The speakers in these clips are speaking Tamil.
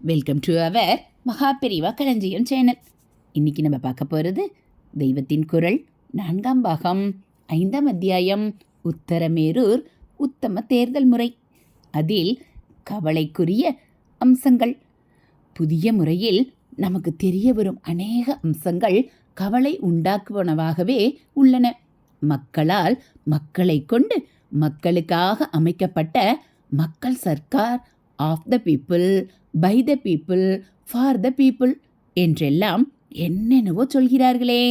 வெல்கம் டு அவர் மகாபெரிவா களஞ்சியம் சேனல் இன்றைக்கி நம்ம பார்க்க போகிறது தெய்வத்தின் குரல் நான்காம் பாகம் ஐந்தாம் அத்தியாயம் உத்தரமேரூர் உத்தம தேர்தல் முறை. அதில் கவலைக்குரிய அம்சங்கள். புதிய முறையில் நமக்கு தெரிய வரும் அநேக அம்சங்கள் கவலை உண்டாக்குவனவாகவே உள்ளன. மக்களால் மக்களை கொண்டு மக்களுக்காக அமைக்கப்பட்ட மக்கள் Sarkar of the people by the people for the people என்றெல்லாம் என்னென்னவோ சொல்கிறார்களே.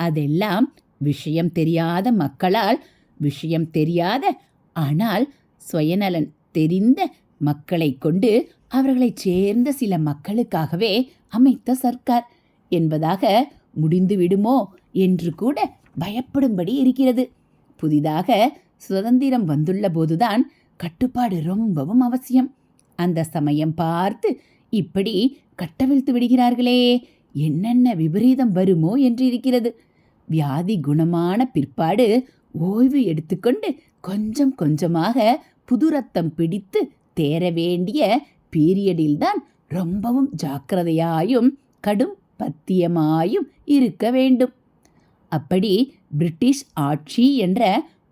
அதெல்லாம் விஷயம் தெரியாத மக்களால் விஷயம் தெரியாத ஆனால் சுயநலன் தெரிந்த மக்களை கொண்டு அவர்களைச் சேர்ந்த சில மக்களுக்காகவே அமைத்த சர்க்கார் என்பதாக முடிந்து விடுமோ என்று கூட பயப்படும்படி இருக்கிறது. புதிதாக சுதந்திரம் வந்துள்ள போதுதான் கட்டுப்பாடு ரொம்பவும் அவசியம். அந்த சமயம் பார்த்து இப்படி கட்டவிழ்த்து விடுகிறார்களே என்னென்ன விபரீதம் வருமோ என்று இருக்கிறது. வியாதி குணமான பிற்பாடு ஓய்வு எடுத்துக்கொண்டு கொஞ்சம் கொஞ்சமாக புது ரத்தம் பிடித்து தேர வேண்டிய பீரியடில்தான் ரொம்பவும் ஜாக்கிரதையாயும் கடும் பத்தியமாயும் இருக்க வேண்டும். அப்படி பிரிட்டிஷ் ஆட்சி என்ற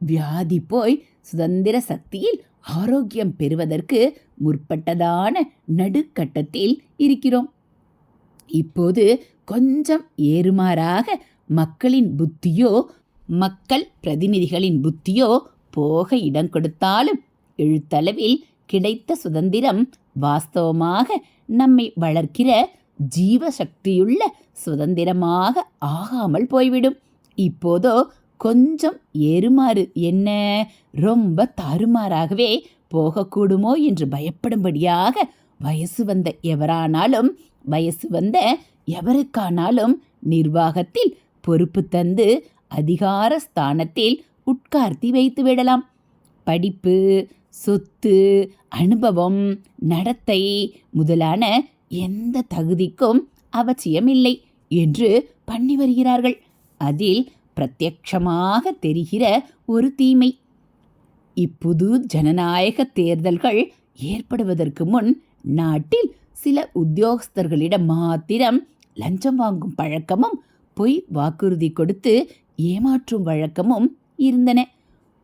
வியாதி போய் சுதந்திர சக்தியில் ஆரோக்கியம் பெறுவதற்கு முற்பட்டதான நடுக்கட்டத்தில் இருக்கிறோம். இப்போது கொஞ்சம் ஏறுமாறாக மக்களின் புத்தியோ மக்கள் பிரதிநிதிகளின் புத்தியோ போக இடம் கொடுத்தாலும் எழுத்தளவில் கிடைத்த சுதந்திரம் வாஸ்தவமாக நம்மை வளர்க்கிற ஜீவசக்தியுள்ள சுதந்திரமாக ஆகாமல் போய்விடும். இப்போதோ கொஞ்சம் ஏறுமாறு. என்ன? ரொம்ப தாறுமாறாகவே போகக்கூடுமோ என்று பயப்படும்படியாக வயசு வந்த எவரானாலும் வயசு வந்த எவருக்கானாலும் நிர்வாகத்தில் பொறுப்பு தந்து அதிகார ஸ்தானத்தில் உட்கார்த்தி வைத்து விடலாம். படிப்பு சொத்து அனுபவம் நடத்தை முதலான எந்த தகுதிக்கும் அவசியமில்லை என்று பண்ணி வருகிறார்கள். அதில் பிரத்யட்சமாக தெரிகிற ஒரு தீமை. இப்புது ஜனநாயக தேர்தல்கள் ஏற்படுவதற்கு முன் நாட்டில் சில உத்தியோகஸ்தர்களிடம் மாத்திரம் லஞ்சம் வாங்கும் பழக்கமும் பொய் வாக்குறுதி கொடுத்து ஏமாற்றும் வழக்கமும் இருந்தன.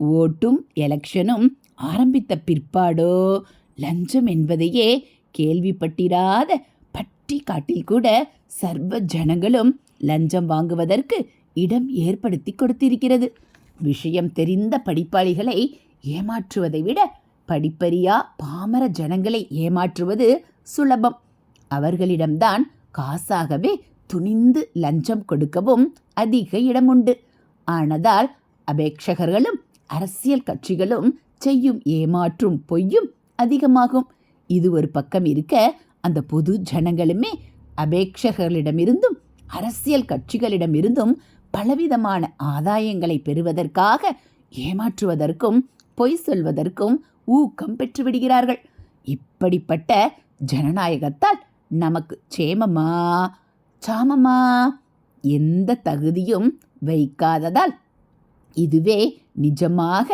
ஓட்டும் எலெக்ஷனும் ஆரம்பித்த பிற்பாடோ லஞ்சம் என்பதையே கேள்விப்பட்டிராத பட்டி காட்டில் கூட சர்வ ஜனங்களும் லஞ்சம் வாங்குவதற்கு இடம் ஏற்படுத்தி கொடுத்திருக்கிறது. விஷயம் தெரிந்த படிப்பாளிகளை ஏமாற்றுவதை விட படிப்பறியா பாமர ஜனங்களை ஏமாற்றுவது சுலபம். அவர்களிடம்தான் காசாகவே துணிந்து லஞ்சம் கொடுக்கவும் அதிக இடம் உண்டு ஆனதால் அபேட்சகர்களும் அரசியல் கட்சிகளும் செய்யும் ஏமாற்றும் பொய்யும் அதிகமாகும். இது ஒரு பக்கம் இருக்க அந்த பொது ஜனங்களுமே அபேட்சகர்களிடமிருந்தும் அரசியல் கட்சிகளிடமிருந்தும் பலவிதமான ஆதாயங்களை பெறுவதற்காக ஏமாற்றுவதற்கும் பொய் சொல்வதற்கும் ஊக்கம் பெற்றுவிடுகிறார்கள் இப்படிப்பட்ட ஜனநாயகத்தால் நமக்கு சேமமா? சாமமா? எந்த தகுதியும் வைக்காததால் இதுவே நிஜமாக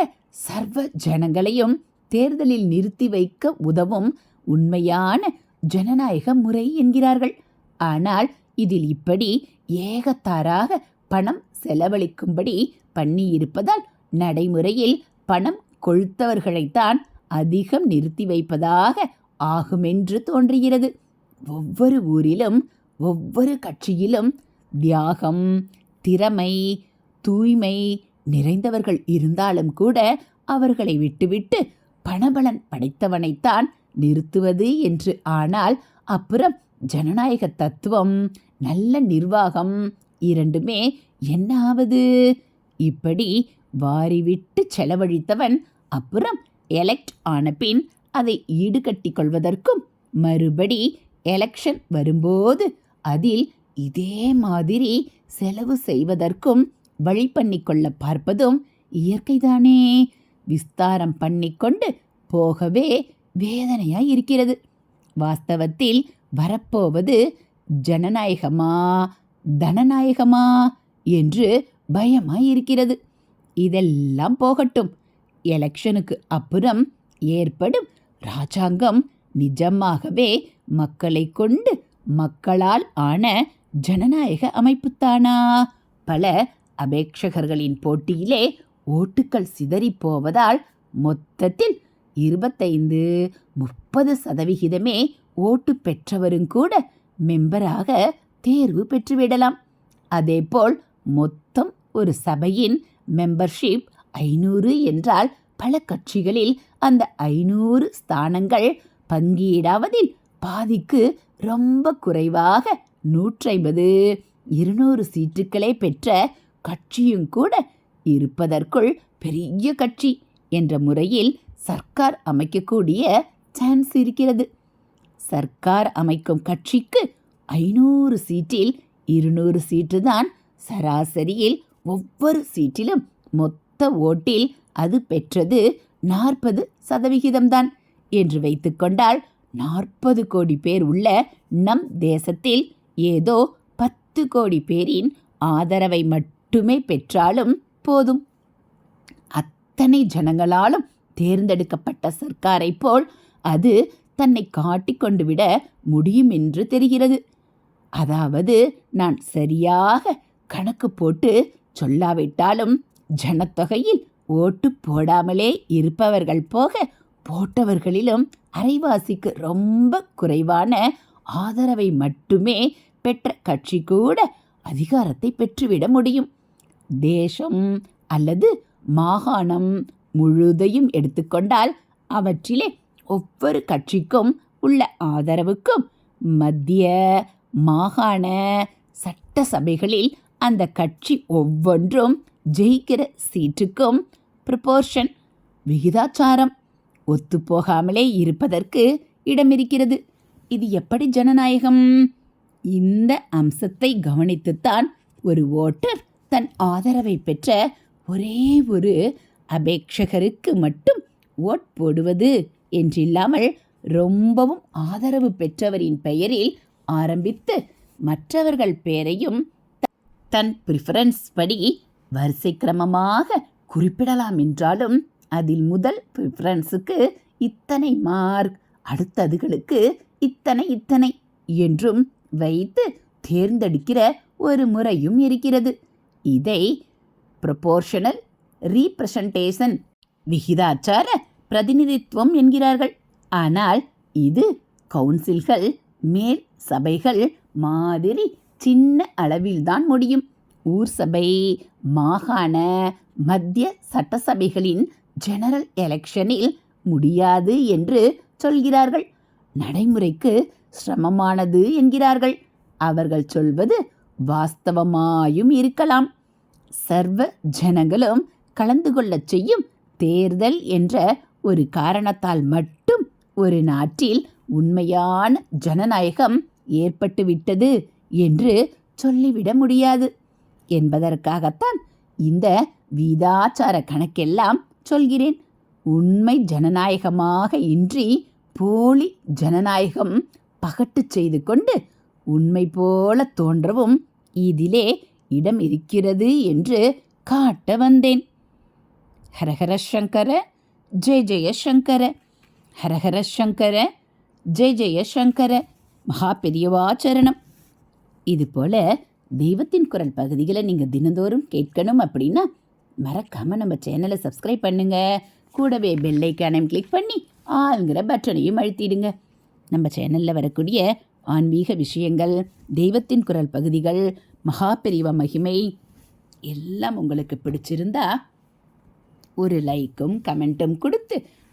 சர்வ ஜனங்களையும் தேர்தலில் நிறுத்தி வைக்க உதவும் உண்மையான ஜனநாயக முறை என்கிறார்கள். ஆனால் இதில் இப்படி ஏகத்தாராக பணம் செலவழிக்கும்படி பண்ணியிருப்பதால் நடைமுறையில் பணம் கொழுத்தவர்களைத்தான் அதிகம் நிறுத்தி வைப்பதாக ஆகுமென்று தோன்றுகிறது. ஒவ்வொரு ஊரிலும் ஒவ்வொரு கட்சியிலும் தியாகம் திறமை தூய்மை நிறைந்தவர்கள் இருந்தாலும் கூட அவர்களை விட்டுவிட்டு பணபலன் படைத்தவனைத்தான் நிறுத்துவது என்று ஆனால் அப்புறம் ஜனநாயக தத்துவம் நல்ல நிர்வாகம் இரண்டுமே என்ன ஆவது இப்படி வாரிவிட்டு செலவழித்தவன் அப்புறம் எலெக்ட் ஆன பின் அதை ஈடுகட்டி கொள்வதற்கும் மறுபடி எலெக்ஷன் வரும்போது அதில் இதே மாதிரி செலவு செய்வதற்கும் வழி பண்ணிக்கொள்ள பார்ப்பதும் இயற்கைதானே. விஸ்தாரம் பண்ணிக்கொண்டு போகவே வேதனையாய் இருக்கிறது. வாஸ்தவத்தில் வரப்போவது ஜனநாயகமா? தனநாயகமா என்று பயமாய் இருக்கிறது இதெல்லாம் போகட்டும். எலெக்ஷனுக்கு அப்புறம் ஏற்படும் ராஜாங்கம் நிஜமாகவே மக்களை கொண்டு மக்களால் ஆன ஜனநாயக அமைப்புத்தானா? பல அபேட்சகர்களின் போட்டியிலே ஓட்டுக்கள் சிதறிப் போவதால் மொத்தத்தில் இருபத்தைந்து முப்பது சதவிகிதமே ஓட்டு பெற்றவரும் கூட மெம்பராக தேர்வு பெற்றுவிடலாம். அதேபோல் மொத்தம் ஒரு சபையின் மெம்பர்ஷிப் ஐநூறு என்றால் பல கட்சிகளில் அந்த ஐநூறு ஸ்தானங்கள் பங்கீடாவதில் பாதிக்கு ரொம்ப குறைவாக நூற்றைம்பது இருநூறு சீட்டுக்களை பெற்ற கட்சியும் கூட இருப்பதற்குள் பெரிய கட்சி என்ற முறையில் சர்க்கார் அமைக்கக்கூடிய சான்ஸ் இருக்கிறது. சர்க்கார் அமைக்கும் கட்சிக்கு ஐநூறு சீட்டில் இருநூறு சீட்டு தான் சராசரியில் ஒவ்வொரு சீட்டிலும் மொத்த ஓட்டில் அது பெற்றது நாற்பது சதவிகிதம்தான். என்று வைத்துக்கொண்டால் நாற்பது கோடி பேர் உள்ள நம் தேசத்தில் ஏதோ பத்து கோடி பேரின் ஆதரவை மட்டுமே பெற்றாலும் போதும். அத்தனை ஜனங்களாலும் தேர்ந்தெடுக்கப்பட்ட சர்க்காரை போல் அது தன்னை காட்டிக்கொண்டு விட முடியும் என்று தெரிகிறது. அதாவது நான் சரியாக கணக்கு போட்டு சொல்லாவிட்டாலும் ஜனத்தொகையில் ஓட்டு போடாமலே இருப்பவர்கள் போக போட்டவர்களிலும் அரைவாசிக்கு ரொம்ப குறைவான ஆதரவை மட்டுமே பெற்ற கட்சி கூட அதிகாரத்தை பெற்றுவிட முடியும். தேசம் அல்லது மாகாணம் முழுதையும் எடுத்துக்கொண்டால் அவற்றிலே ஒவ்வொரு கட்சிக்கும் உள்ள ஆதரவுக்கும் மத்திய மாகாண சட்டசபைகளில் அந்த கட்சி ஒவ்வொன்றும் ஜெயிக்கிற சீட்டுக்கும் ப்ரொபோர்ஷன் விகிதாச்சாரம் ஒத்துப்போகாமலே இருப்பதற்கு இடமிருக்கிறது. இது எப்படி ஜனநாயகம்? இந்த அம்சத்தை கவனித்துத்தான் ஒரு ஓட்டர் தன் ஆதரவை பெற்ற ஒரே ஒரு அபேட்சகருக்கு மட்டும் ஓட் போடுவது என்றில்லாமல் ரொம்பவும் ஆதரவு பெற்றவரின் பெயரில் ஆரம்பித்து மற்றவர்கள் பெயரையும் தன் ப்ரிஃபரன்ஸ் படி வரிசை கிரமமாக குறிப்பிடலாம் என்றாலும் அதில் முதல் ப்ரிஃபரன்ஸுக்கு இத்தனை மார்க் அடுத்ததுகளுக்கு இத்தனை இத்தனை என்றும் வைத்து தேர்ந்தெடுக்கிற ஒரு முறையும் இருக்கிறது. இதை ப்ரொபோர்ஷனல் ரீப்ரசன்டேஷன் விகிதாச்சார பிரதிநிதித்துவம் என்கிறார்கள். ஆனால் இது கவுன்சில்கள் மேல் சபைகள் மாதிரி சின்ன அளவில்தான் முடியும். ஊர் சபை மாகாண மத்திய சட்டசபைகளின் ஜெனரல் எலெக்ஷனில் முடியாது என்று சொல்கிறார்கள். நடைமுறைக்கு சிரமமானது என்கிறார்கள். அவர்கள் சொல்வது வாஸ்தவமாயும் இருக்கலாம். சர்வ ஜனங்களும் கலந்து கொள்ளச் செய்யும் தேர்தல் என்ற ஒரு காரணத்தால் மட்டும் ஒரு நாட்டில் உண்மையான ஜனநாயகம் ஏற்பட்டுவிட்டது என்று சொல்லிவிட முடியாது. என்பதற்காகத்தான் இந்த வீதாச்சார கணக்கெல்லாம் சொல்கிறேன். உண்மை ஜனநாயகமாக இன்றி போலி ஜனநாயகம் பகட்டு செய்து கொண்டு உண்மை போல தோன்றவும் இதிலே இடம் இருக்கிறது என்று காட்ட வந்தேன். ஹரஹர சங்கர ஜெய ஜெய சங்கர ஹரஹர சங்கர. ஜெய ஜெய சங்கர மகா பெரியவாச்சரணம் இது போல தெய்வத்தின் குரல் பகுதிகளை நீங்கள் தினந்தோறும் கேட்கணும் அப்படின்னா மறக்காமல் நம்ம சேனலை சப்ஸ்கிரைப் பண்ணுங்க. கூடவே பெல் ஐக்கானையும் கிளிக் பண்ணி ஆளுங்கிற பட்டனையும் அழுத்திடுங்க. நம்ம சேனலில் வரக்கூடிய ஆன்மீக விஷயங்கள் தெய்வத்தின் குரல் பகுதிகள் மகா பெரிவ மகிமை எல்லாம் உங்களுக்கு பிடிச்சிருந்தா ஒரு லைக்கும் கமெண்ட்டும் கொடுத்து